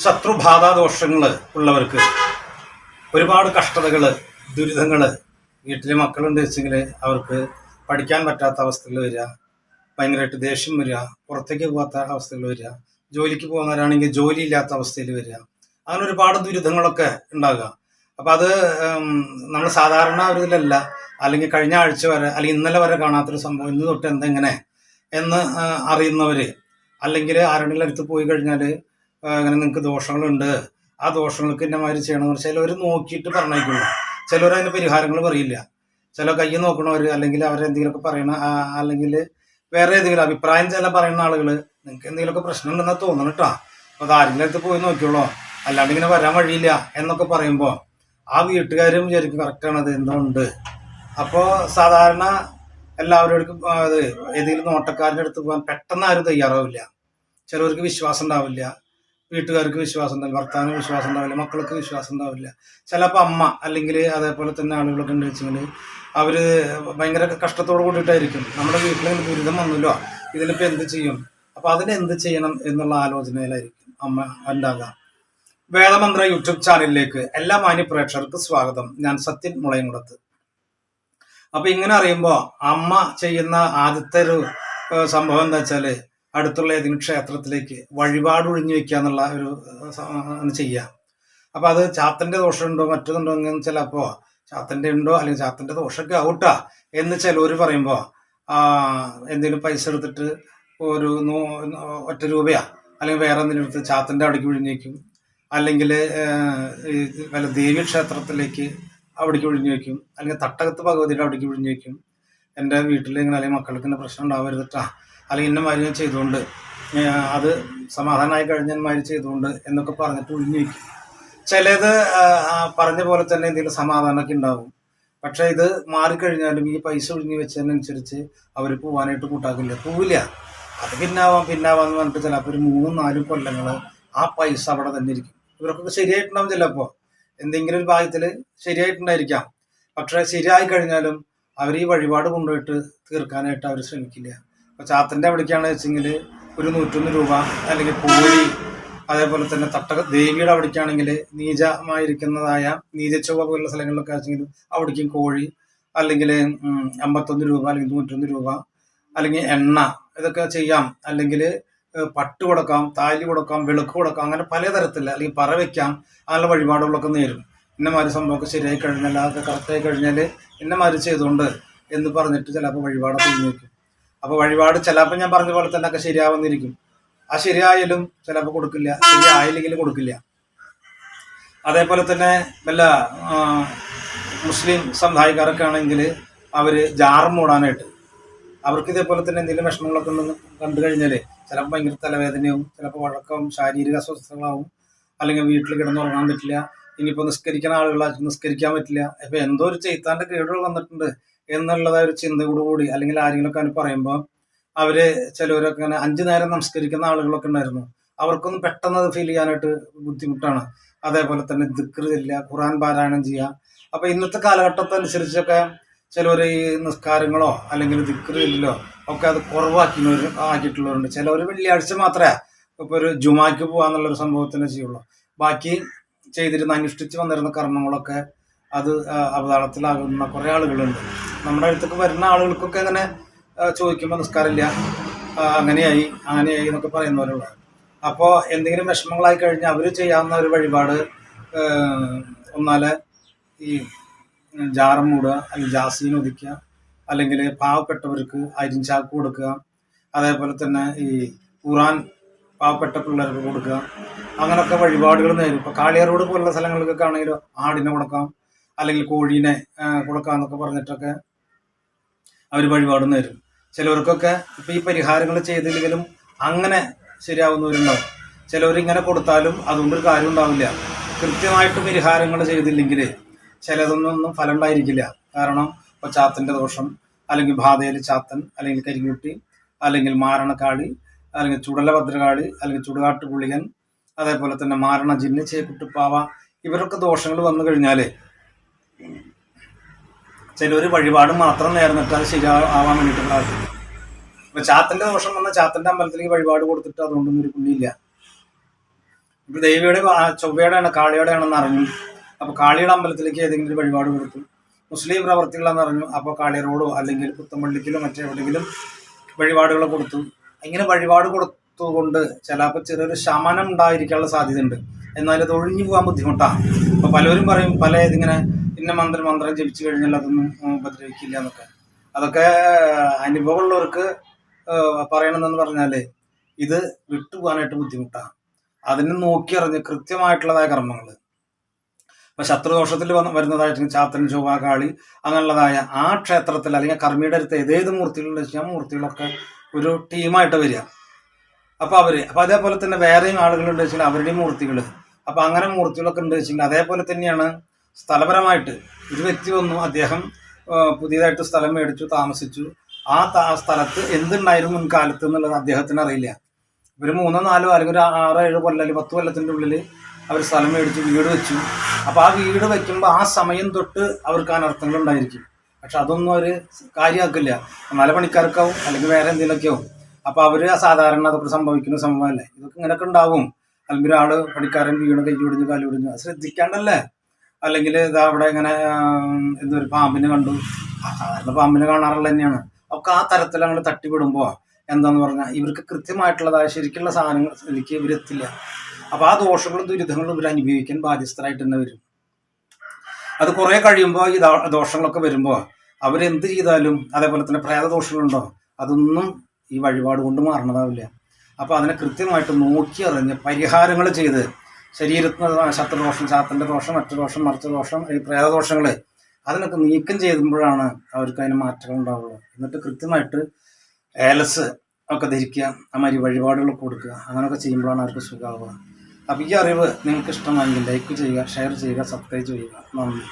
ശത്രുബാധ ദോഷങ്ങൾ ഉള്ളവർക്ക് ഒരുപാട് കഷ്ടതകൾ ദുരിതങ്ങൾ വീട്ടിലെ മക്കളുണ്ട് വെച്ചെങ്കിൽ അവർക്ക് പഠിക്കാൻ പറ്റാത്ത അവസ്ഥകൾ വരിക ഭയങ്കരമായിട്ട് ദേഷ്യം വരിക പുറത്തേക്ക് പോകാത്ത അവസ്ഥകൾ വരിക ജോലിക്ക് പോകുന്നവരാണെങ്കിൽ ജോലി ഇല്ലാത്ത അവസ്ഥയിൽ വരിക. അങ്ങനെ ഒരുപാട് ദുരിതങ്ങളൊക്കെ ഉണ്ടാകുക. അപ്പം അത് നമ്മൾ സാധാരണ ഒരു ഇതിലല്ല അല്ലെങ്കിൽ കഴിഞ്ഞ ആഴ്ച വരെ അല്ലെങ്കിൽ ഇന്നലെ വരെ കാണാത്തൊരു സംഭവം ഇന്ന് തൊട്ട് എന്തെങ്ങനെ എന്ന് അറിയുന്നവർ അല്ലെങ്കിൽ ആരുടെയും അടുത്ത് പോയി കഴിഞ്ഞാൽ അങ്ങനെ നിങ്ങൾക്ക് ദോഷങ്ങളുണ്ട്. ആ ദോഷങ്ങൾക്ക് എന്നെ മാതിരി ചെയ്യണമെന്ന് ചിലവർ നോക്കിയിട്ട് പറഞ്ഞേക്കുള്ളൂ ചിലവർ അതിന് പരിഹാരങ്ങൾ പറയില്ല. ചില കൈ നോക്കണവർ അല്ലെങ്കിൽ അവരെന്തെങ്കിലുമൊക്കെ പറയണ അല്ലെങ്കിൽ വേറെ ഏതെങ്കിലും അഭിപ്രായം ചില പറയുന്ന ആളുകൾ നിങ്ങൾക്ക് എന്തെങ്കിലുമൊക്കെ പ്രശ്നം ഉണ്ടെന്ന് തോന്നണം കേട്ടോ അപ്പോൾ അത് ആരെങ്കിലും അടുത്ത് പോയി നോക്കിയോളൂ അല്ലാണ്ട് ഇങ്ങനെ വരാൻ വഴിയില്ല എന്നൊക്കെ പറയുമ്പോൾ ആ വീട്ടുകാരും വിചാരിക്കും കറക്റ്റാണ് എന്തോ ഉണ്ട്. അപ്പോൾ സാധാരണ എല്ലാവരോടും അത് ഏതെങ്കിലും നോട്ടക്കാരന്റെ അടുത്ത് പോകാൻ പെട്ടെന്ന് ആരും തയ്യാറാവില്ല. ചിലവർക്ക് വിശ്വാസം ഉണ്ടാവില്ല. വീട്ടുകാർക്ക് വിശ്വാസം ഉണ്ടാവില്ല ഭർത്താവിന് വിശ്വാസം ഉണ്ടാവില്ല മക്കൾക്ക് വിശ്വാസം ഉണ്ടാവില്ല. ചിലപ്പോൾ അമ്മ അല്ലെങ്കിൽ അതേപോലെ തന്നെ ആളുകളൊക്കെ ഉണ്ട് വെച്ചെങ്കിൽ അവർ ഭയങ്കര കഷ്ടത്തോട് കൂടിയിട്ടായിരിക്കും. നമ്മുടെ വീട്ടിൽ ദുരിതം വന്നല്ലോ ഇതിലിപ്പോൾ എന്ത് ചെയ്യും? അപ്പോൾ അതിന് എന്ത് ചെയ്യണം എന്നുള്ള ആലോചനയിലായിരിക്കും അമ്മ ഉണ്ടാകുക വേദമന്ത്ര യൂട്യൂബ് ചാനലിലേക്ക് എല്ലാ മാന്യ പ്രേക്ഷകർക്ക് സ്വാഗതം. ഞാൻ സത്യൻ മുളയങ്കുളത്ത് അപ്പൊ ഇങ്ങനെ അറിയുമ്പോൾ അമ്മ ചെയ്യുന്ന ആദ്യത്തെ ഒരു സംഭവം എന്താ വെച്ചാൽ അടുത്തുള്ള ഏതെങ്കിലും ക്ഷേത്രത്തിലേക്ക് വഴിപാട് ഒഴിഞ്ഞു വെക്കുക എന്നുള്ള ഒരു ചെയ്യാം അപ്പൊ അത് ചാത്തന്റെ ദോഷമുണ്ടോ മറ്റൊന്നുണ്ടോ എന്ന് ചിലപ്പോ ചാത്തന്റെ ഉണ്ടോ അല്ലെങ്കിൽ ചാത്തന്റെ ദോഷമൊക്കെ ആവട്ടാ എന്ന് ചിലവർ പറയുമ്പോ ആ എന്തെങ്കിലും പൈസ എടുത്തിട്ട് ഒരു നൂ- ഒറ്റ രൂപയാ. അല്ലെങ്കിൽ വേറെ എന്തെങ്കിലും എടുത്ത് ചാത്തന്റെ അവിടേക്ക് ഒഴിഞ്ഞേക്കും അല്ലെങ്കിൽ വല്ല ദേവി ക്ഷേത്രത്തിലേക്ക് അവിടേക്ക് ഒഴിഞ്ഞു വെക്കും അല്ലെങ്കിൽ തട്ടകത്ത് ഭഗവതിയുടെ അവിടേക്ക് ഒഴിഞ്ഞു വെക്കും എന്റെ വീട്ടിൽ ഇങ്ങനെ അല്ലെങ്കിൽ മക്കൾക്ക് പ്രശ്നം ഉണ്ടാവരുതട്ടാ അല്ലെങ്കിൽ ഇന്ന ഞാൻ ചെയ്തുകൊണ്ട് അത് സമാധാനമായി കഴിഞ്ഞ മാതിരി ചെയ്തുകൊണ്ട് എന്നൊക്കെ പറഞ്ഞിട്ട് ഒഴിഞ്ഞു വയ്ക്കും ചിലത് പറഞ്ഞ പോലെ തന്നെ എന്തെങ്കിലും സമാധാനമൊക്കെ ഉണ്ടാവും. പക്ഷെ ഇത് മാറിക്കഴിഞ്ഞാലും ഈ പൈസ ഒഴിഞ്ഞു വെച്ചതിനനുസരിച്ച് അവർ പോവാനായിട്ട് കൂട്ടാക്കില്ല. പോവില്ല. അത് പിന്നാവാം പിന്നാവാന്ന് പറഞ്ഞിട്ട് ചിലപ്പോൾ ഒരു മൂന്നും നാലും കൊല്ലങ്ങൾ ആ പൈസ അവിടെ തന്നെ ഇരിക്കും. ഇവർക്കൊക്കെ ശരിയായിട്ടുണ്ടാവും ചിലപ്പോൾ. എന്തെങ്കിലും ഒരു ഭാഗത്തിൽ ശരിയായിട്ടുണ്ടായിരിക്കാം. പക്ഷെ ശരിയായി കഴിഞ്ഞാലും അവർ ഈ വഴിപാട് കൊണ്ടുപോയിട്ട് തീർക്കാനായിട്ട് അവർ ശ്രമിക്കില്ല. അപ്പോൾ ചാത്തിന്റെ അവിടേക്കാണ് വെച്ചെങ്കിൽ ഒരു നൂറ്റൊന്ന് രൂപ അല്ലെങ്കിൽ പൂഴി അതേപോലെ തന്നെ തട്ട ദേവിയുടെ അവിടേക്കാണെങ്കിൽ നീചമായിരിക്കുന്നതായ നീചച്ചുവ പോലുള്ള സ്ഥലങ്ങളിലൊക്കെ വെച്ചെങ്കിൽ അവിടേക്കും കോഴി അല്ലെങ്കിൽ അമ്പത്തൊന്ന് രൂപ അല്ലെങ്കിൽ നൂറ്റൊന്ന് രൂപ അല്ലെങ്കിൽ എണ്ണ ഇതൊക്കെ ചെയ്യാം. അല്ലെങ്കിൽ പട്ട് കൊടുക്കാം താലി കൊടുക്കാം വെളുക്ക് കൊടുക്കാം അങ്ങനെ പലതരത്തിൽ അല്ലെങ്കിൽ പറ വെക്കാം അങ്ങനെയുള്ള വഴിപാടുകളൊക്കെ നേരും. ഇന്നമാതിരി സംഭവമൊക്കെ ശരിയായി കഴിഞ്ഞാൽ അതൊക്കെ കറക്റ്റായി കഴിഞ്ഞാൽ ഇന്നമാതിരി ചെയ്തുകൊണ്ട് എന്ന് പറഞ്ഞിട്ട് ചിലപ്പോൾ വഴിപാടൊക്കെ ഒഴിഞ്ഞു അപ്പോൾ വഴിപാട് ചിലപ്പോൾ ഞാൻ പറഞ്ഞ പോലെ തന്നെ ഒക്കെ ശരിയാവുന്നിരിക്കും. ആ ശരിയായാലും ചിലപ്പോൾ കൊടുക്കില്ല. ശരിയായില്ലെങ്കിലും കൊടുക്കില്ല. അതേപോലെ തന്നെ വല്ല മുസ്ലിം സമുദായക്കാരൊക്കെ ആണെങ്കിൽ അവർ ജാറും മൂടാനായിട്ട് അവർക്ക് ഇതേപോലെ തന്നെ എന്തെങ്കിലും വിഷമങ്ങളൊക്കെ ഉണ്ടെന്ന് കണ്ടു കഴിഞ്ഞാൽ ചിലപ്പോൾ ഭയങ്കര തലവേദനയാവും ചിലപ്പോൾ വഴക്കവും ശാരീരിക അസ്വസ്ഥതകളാവും അല്ലെങ്കിൽ വീട്ടിൽ കിടന്നുറങ്ങാൻ പറ്റില്ല ഇനിയിപ്പോൾ നിസ്കരിക്കുന്ന ആളുകളായിരിക്കും നിസ്കരിക്കാൻ പറ്റില്ല ഇപ്പൊ എന്തോ ഒരു ചെയ്ത്താന്റെ കേടുകൾ വന്നിട്ടുണ്ട്. എന്നുള്ളതായ ഒരു ചിന്തയോടുകൂടി അല്ലെങ്കിൽ ആരെങ്കിലും ഒക്കെ പറയുമ്പോൾ അവർ ചിലവരൊക്കെ ഇങ്ങനെ അഞ്ചു നേരം നമസ്കരിക്കുന്ന ആളുകളൊക്കെ ഉണ്ടായിരുന്നു. അവർക്കൊന്നും പെട്ടെന്ന് അത് ഫീൽ ചെയ്യാനായിട്ട് ബുദ്ധിമുട്ടാണ്. അതേപോലെ തന്നെ ദിക്ർ ഇല്ല ഖുറാൻ പാരായണം ചെയ്യുക അപ്പൊ ഇന്നത്തെ കാലഘട്ടത്തനുസരിച്ചൊക്കെ ചിലവർ ഈ നിസ്കാരങ്ങളോ അല്ലെങ്കിൽ ദിക്റിലോ ഒക്കെ അത് കുറവാക്കുന്നവർ ആക്കിയിട്ടുള്ളവരുണ്ട്. ചിലവർ വെള്ളിയാഴ്ച മാത്രമേ ഇപ്പൊ ഒരു ജുമാക്ക് പോകാന്നുള്ളൊരു സംഭവത്തിനെ ചെയ്യുള്ളൂ. ബാക്കി ചെയ്തിരുന്ന അനുഷ്ഠിച്ച് വന്നിരുന്ന കർമ്മങ്ങളൊക്കെ അത് അവതാളത്തിലാകുന്ന കുറേ ആളുകളുണ്ട്. നമ്മുടെ അടുത്തേക്ക് വരുന്ന ആളുകൾക്കൊക്കെ ഇങ്ങനെ ചോദിക്കുമ്പോൾ നിസ്കാരമില്ല. അങ്ങനെയായി അങ്ങനെയായി എന്നൊക്കെ പറയുന്നവരുള്ള അപ്പോൾ എന്തെങ്കിലും വിഷമങ്ങളായി കഴിഞ്ഞാൽ അവർ ചെയ്യാവുന്ന ഒരു വഴിപാട് ഒന്നാൽ ഈ ജാറം മൂടുക അല്ലെങ്കിൽ ജാസീൻ ഒതുക്കുക അല്ലെങ്കിൽ പാവപ്പെട്ടവർക്ക് അരിഞ്ചാക്ക് കൊടുക്കുക അതേപോലെ തന്നെ ഈ ഖുറാൻ പാവപ്പെട്ട പിള്ളേർക്ക് കൊടുക്കുക അങ്ങനൊക്കെ വഴിപാടുകൾ നേരും ഇപ്പോൾ കാളിയാറോട് പോലുള്ള സ്ഥലങ്ങളിലൊക്കെ ആണെങ്കിലും ആടിനെ കൊടുക്കാം അല്ലെങ്കിൽ കോഴീനെ കൊടുക്കാം എന്നൊക്കെ പറഞ്ഞിട്ടൊക്കെ അവർ വഴിപാടുന്ന വരും ചിലവർക്കൊക്കെ ഇപ്പം ഈ പരിഹാരങ്ങൾ ചെയ്തില്ലെങ്കിലും അങ്ങനെ ശരിയാവുന്നവരുണ്ടാവും. ചിലവർ ഇങ്ങനെ കൊടുത്താലും അതുകൊണ്ടൊരു കാര്യം ഉണ്ടാവില്ല കൃത്യമായിട്ട് പരിഹാരങ്ങൾ ചെയ്തില്ലെങ്കിൽ ചിലതൊന്നും ഫലം ഉണ്ടായിരിക്കില്ല കാരണം ഇപ്പോൾ ചാത്തന്റെ ദോഷം അല്ലെങ്കിൽ ബാധയിൽ ചാത്തൻ അല്ലെങ്കിൽ കരിങ്കുട്ടി അല്ലെങ്കിൽ മാരണക്കാളി അല്ലെങ്കിൽ ചുടല ഭദ്രകാളി അല്ലെങ്കിൽ ചുടുകാട്ട് പുള്ളികൻ അതേപോലെ തന്നെ മാരണ ജിന്ന് ചേക്കുട്ടിപ്പാവ ഇവരൊക്കെ ദോഷങ്ങൾ വന്നു കഴിഞ്ഞാൽ ചിലർ വഴിപാട് മാത്രം നേർന്നിട്ട് അത് ശരിയാവാൻ വേണ്ടിയിട്ടുള്ള ആൾക്കാർ അപ്പൊ ചാത്തന്റെ ദോഷം വന്ന ചാത്തന്റെ അമ്പലത്തിലേക്ക് വഴിപാട് കൊടുത്തിട്ട് അതുകൊണ്ടൊന്നും ഒരു പുള്ളിയില്ല ഇപ്പൊ ദേവിയുടെ ചൊവ്വയുടെ ചൊവ്വയുടെയാണ് കാളിയുടെ ആണെന്ന് അറിഞ്ഞു. അപ്പൊ കാളിയുടെ അമ്പലത്തിലേക്ക് ഏതെങ്കിലും ഒരു വഴിപാട് കൊടുത്തു. മുസ്ലിം പ്രവർത്തികളെന്ന് അറിഞ്ഞു. അപ്പോൾ കാളിയറോടോ അല്ലെങ്കിൽ പുത്തമ്പള്ളിക്കിലോ മറ്റെവിടെയെങ്കിലും വഴിപാടുകൾ കൊടുത്തു. ഇങ്ങനെ വഴിപാട് കൊടുത്തുകൊണ്ട് ചിലപ്പോൾ ചെറിയൊരു ശമനം ഉണ്ടായിരിക്കാനുള്ള സാധ്യതയുണ്ട്. എന്നാൽ അത് ഒഴിഞ്ഞു പോകാൻ ബുദ്ധിമുട്ടാണ്. അപ്പൊ പലരും പറയും പല ഇതിങ്ങനെ ഇന്ന മന്ത്രം മന്ത്രം ജപിച്ചു കഴിഞ്ഞാൽ അതൊന്നും ഉപദ്രവിക്കില്ല എന്നൊക്കെ. അതൊക്കെ അനുഭവമുള്ളവർക്ക് പറയണമെന്ന് പറഞ്ഞാൽ ഇത് വിട്ടുപോകാനായിട്ട് ബുദ്ധിമുട്ടാണ്. അതിനെ നോക്കി അറിഞ്ഞ് കൃത്യമായിട്ടുള്ളതായ കർമ്മങ്ങൾ ഇപ്പൊ ശത്രുദോഷത്തിൽ വന്ന് വരുന്നതായിട്ട് ചാത്തൻ ചൊവ്വ കാളി അങ്ങനെയുള്ളതായ ആ ക്ഷേത്രത്തിൽ അല്ലെങ്കിൽ കർമ്മിയുടെ അടുത്ത് ഏതേത് മൂർത്തികളുണ്ട് വെച്ചാൽ മൂർത്തികളൊക്കെ ഒരു ടീമായിട്ട് വരിക. അപ്പൊ അവർ അപ്പൊ അതേപോലെ തന്നെ വേറെയും ആളുകളുണ്ട് വെച്ചാൽ അവരുടെയും മൂർത്തികൾ അപ്പൊ അങ്ങനെ മൂർത്തികളൊക്കെ ഉണ്ട് വെച്ചാൽ അതേപോലെ തന്നെയാണ് സ്ഥലപരമായിട്ട് ഒരു വ്യക്തി വന്നു അദ്ദേഹം പുതിയതായിട്ട് സ്ഥലം മേടിച്ചു താമസിച്ചു. ആ സ്ഥലത്ത് എന്തുണ്ടായിരുന്നു മുൻകാലത്ത് എന്നുള്ളത് അദ്ദേഹത്തിന് അറിയില്ല. ഒരു മൂന്നോ നാലോ അല്ലെങ്കിൽ ഒരു ആറോ ഏഴോ കൊല്ലം അല്ലെങ്കിൽ പത്ത് കൊല്ലത്തിന്റെ ഉള്ളിൽ അവർ സ്ഥലം മേടിച്ചു വീട് വെച്ചു. അപ്പോൾ ആ വീട് വയ്ക്കുമ്പോൾ ആ സമയം തൊട്ട് അവർക്ക് അനർത്ഥങ്ങൾ ഉണ്ടായിരിക്കും. പക്ഷെ അതൊന്നും അവർ കാര്യമാക്കില്ല. നല്ല പണിക്കാർക്കാവും അല്ലെങ്കിൽ വേറെ എന്തെങ്കിലുമൊക്കെ ആവും. അവർ സാധാരണ അതൊക്കെ സംഭവിക്കുന്ന സംഭവമല്ലേ? ഇതൊക്കെ ഇങ്ങനെയൊക്കെ ഉണ്ടാവും അല്ലെങ്കിൽ ഒരാൾ പണിക്കാരൻ വീണ് കൈ ഒടിഞ്ഞു കാലു ഒടിഞ്ഞു. അത് ശ്രദ്ധിക്കാണ്ടല്ലേ? അല്ലെങ്കിൽ ഇതാ അവിടെ ഇങ്ങനെ എന്തൊരു പാമ്പിനെ കണ്ടു. സാധാരണ പാമ്പിനെ കാണാറുള്ള തന്നെയാണ്. ഒക്കെ ആ തരത്തിൽ അങ്ങോട്ട് തട്ടിവിടുമ്പോൾ എന്താന്ന് പറഞ്ഞാൽ ഇവർക്ക് കൃത്യമായിട്ടുള്ളതായ ശരിക്കുള്ള സാധനങ്ങൾ എനിക്ക് ഇവരെത്തില്ല അപ്പൊ ആ ദോഷങ്ങളും ദുരിതങ്ങളും ഇവർ അനുഭവിക്കാൻ ബാധ്യസ്ഥരായിട്ട് തന്നെ വരും. അത് കുറെ കഴിയുമ്പോൾ ഈ ദോഷങ്ങളൊക്കെ വരുമ്പോൾ അവരെന്ത് ചെയ്താലും അതേപോലെ തന്നെ പ്രേതദോഷങ്ങളുണ്ടോ അതൊന്നും ഈ വഴിപാട് കൊണ്ട് മാറണതാവില്ല. അപ്പൊ അതിനെ കൃത്യമായിട്ട് നോക്കി അറിഞ്ഞ് പരിഹാരങ്ങൾ ചെയ്ത് ശരീരത്തിന് ശത്രുദോഷം ചാത്തന്റെ ദോഷം മറ്റു ദോഷം മറിച്ച ദോഷം ഈ പ്രേതദോഷങ്ങൾ അതിനൊക്കെ നീക്കം ചെയ്യുമ്പോഴാണ് അവർക്ക് അതിന് മാറ്റങ്ങൾ ഉണ്ടാവുള്ളൂ എന്നിട്ട് കൃത്യമായിട്ട് ഏലസ് ഒക്കെ ധരിക്കുക ആ മാതിരി വഴിപാടുകൾ കൊടുക്കുക അങ്ങനെയൊക്കെ ചെയ്യുമ്പോഴാണ് അവർക്ക് സുഖമാവുക. അപ്പോൾ ഈ അറിവ് നിങ്ങൾക്ക് ഇഷ്ടമായെങ്കിൽ ലൈക്ക് ചെയ്യുക ഷെയർ ചെയ്യുക സബ്സ്ക്രൈബ് ചെയ്യുക. നന്ദി.